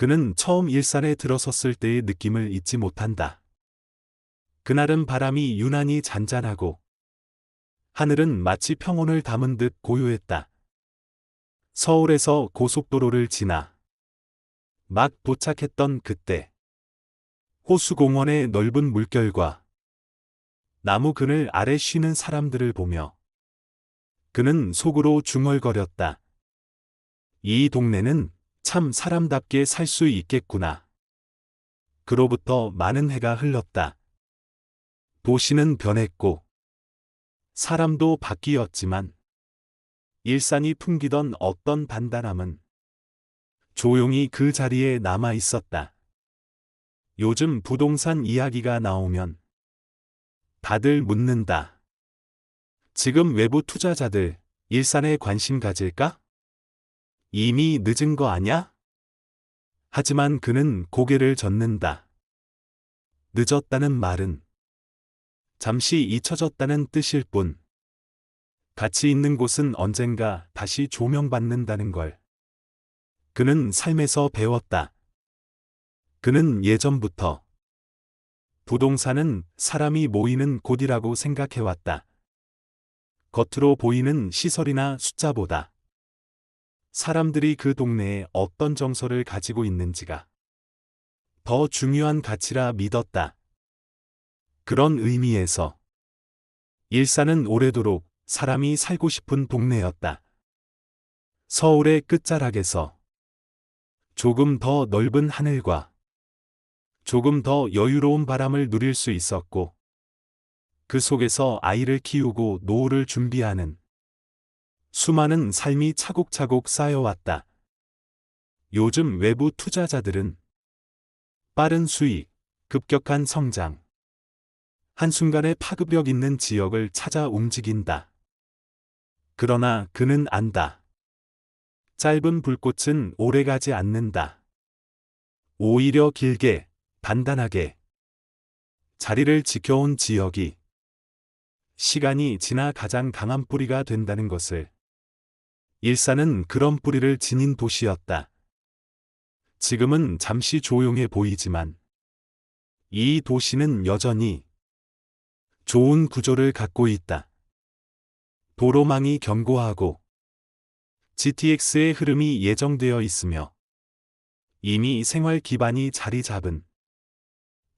그는 처음 일산에 들어섰을 때의 느낌을 잊지 못한다. 그날은 바람이 유난히 잔잔하고 하늘은 마치 평온을 담은 듯 고요했다. 서울에서 고속도로를 지나 막 도착했던 그때 호수공원의 넓은 물결과 나무 그늘 아래 쉬는 사람들을 보며 그는 속으로 중얼거렸다. 이 동네는 참 사람답게 살 수 있겠구나. 그로부터 많은 해가 흘렀다. 도시는 변했고 사람도 바뀌었지만 일산이 풍기던 어떤 단단함은 조용히 그 자리에 남아 있었다. 요즘 부동산 이야기가 나오면 다들 묻는다. 지금 외부 투자자들 일산에 관심 가질까? 이미 늦은 거 아냐? 하지만 그는 고개를 젓는다. 늦었다는 말은 잠시 잊혀졌다는 뜻일 뿐. 가치 있는 곳은 언젠가 다시 조명받는다는 걸. 그는 삶에서 배웠다. 그는 예전부터 부동산은 사람이 모이는 곳이라고 생각해왔다. 겉으로 보이는 시설이나 숫자보다 사람들이 그 동네에 어떤 정서를 가지고 있는지가 더 중요한 가치라 믿었다. 그런 의미에서 일산은 오래도록 사람이 살고 싶은 동네였다. 서울의 끝자락에서 조금 더 넓은 하늘과 조금 더 여유로운 바람을 누릴 수 있었고 그 속에서 아이를 키우고 노후를 준비하는 수많은 삶이 차곡차곡 쌓여왔다. 요즘 외부 투자자들은 빠른 수익, 급격한 성장, 한순간에 파급력 있는 지역을 찾아 움직인다. 그러나 그는 안다. 짧은 불꽃은 오래가지 않는다. 오히려 길게, 단단하게 자리를 지켜온 지역이 시간이 지나 가장 강한 뿌리가 된다는 것을 일산은 그런 뿌리를 지닌 도시였다. 지금은 잠시 조용해 보이지만 이 도시는 여전히 좋은 구조를 갖고 있다. 도로망이 견고하고 GTX의 흐름이 예정되어 있으며 이미 생활 기반이 자리 잡은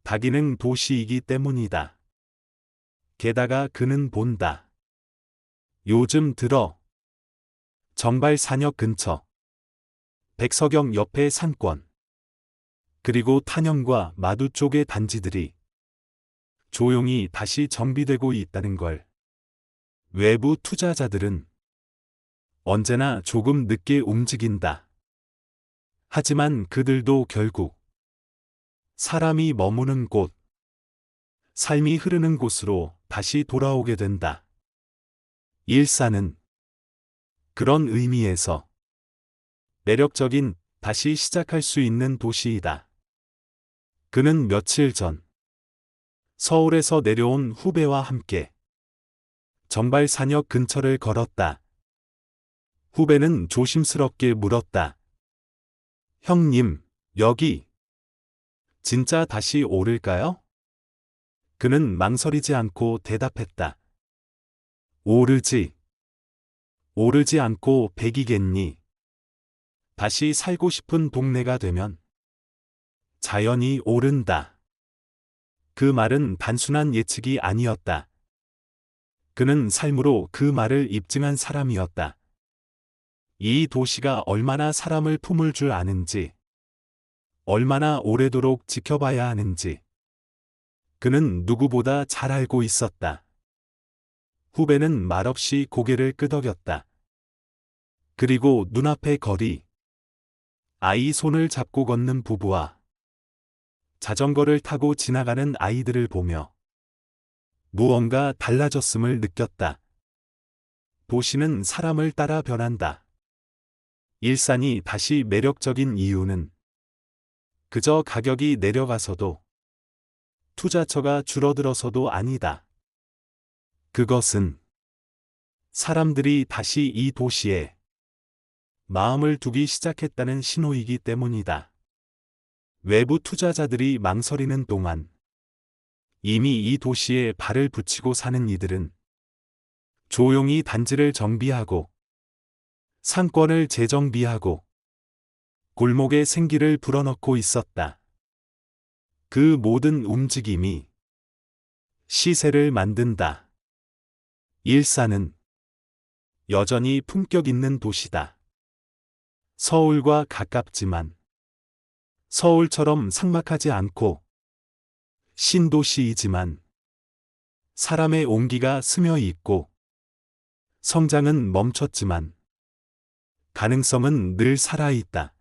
다기능 도시이기 때문이다. 게다가 그는 본다. 요즘 들어 정발 산역 근처 백서경 옆의 산권 그리고 탄현과 마두 쪽의 단지들이 조용히 다시 정비되고 있다는 걸. 외부 투자자들은 언제나 조금 늦게 움직인다. 하지만 그들도 결국 사람이 머무는 곳, 삶이 흐르는 곳으로 다시 돌아오게 된다. 일사는 그런 의미에서 매력적인 다시 시작할 수 있는 도시이다. 그는 며칠 전 서울에서 내려온 후배와 함께 정발 산역 근처를 걸었다. 후배는 조심스럽게 물었다. 형님, 여기 진짜 다시 오를까요? 그는 망설이지 않고 대답했다. 오르지. 오르지 않고 백이겠니? 다시 살고 싶은 동네가 되면 자연이 오른다. 그 말은 단순한 예측이 아니었다. 그는 삶으로 그 말을 입증한 사람이었다. 이 도시가 얼마나 사람을 품을 줄 아는지, 얼마나 오래도록 지켜봐야 하는지, 그는 누구보다 잘 알고 있었다. 후배는 말없이 고개를 끄덕였다. 그리고 눈앞의 거리, 아이 손을 잡고 걷는 부부와 자전거를 타고 지나가는 아이들을 보며 무언가 달라졌음을 느꼈다. 도시는 사람을 따라 변한다. 일산이 다시 매력적인 이유는 그저 가격이 내려가서도 투자처가 줄어들어서도 아니다. 그것은 사람들이 다시 이 도시에 마음을 두기 시작했다는 신호이기 때문이다. 외부 투자자들이 망설이는 동안 이미 이 도시에 발을 붙이고 사는 이들은 조용히 단지를 정비하고 상권을 재정비하고 골목에 생기를 불어넣고 있었다. 그 모든 움직임이 시세를 만든다. 일산은 여전히 품격 있는 도시다. 서울과 가깝지만 서울처럼 삭막하지 않고 신도시이지만 사람의 온기가 스며 있고 성장은 멈췄지만 가능성은 늘 살아있다.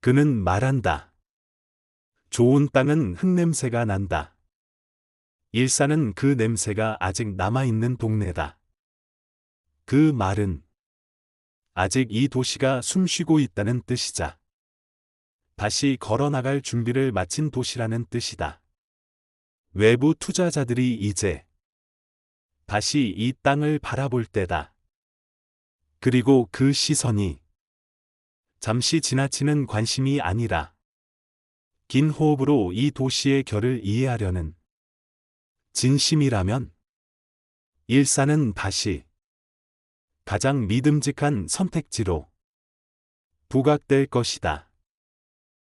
그는 말한다. 좋은 땅은 흙냄새가 난다. 일산은 그 냄새가 아직 남아있는 동네다. 그 말은 아직 이 도시가 숨쉬고 있다는 뜻이자. 다시 걸어 나갈 준비를 마친 도시라는 뜻이다. 외부 투자자들이 이제 다시 이 땅을 바라볼 때다. 그리고 그 시선이 잠시 지나치는 관심이 아니라 긴 호흡으로 이 도시의 결을 이해하려는 진심이라면 일산은 다시 가장 믿음직한 선택지로 부각될 것이다.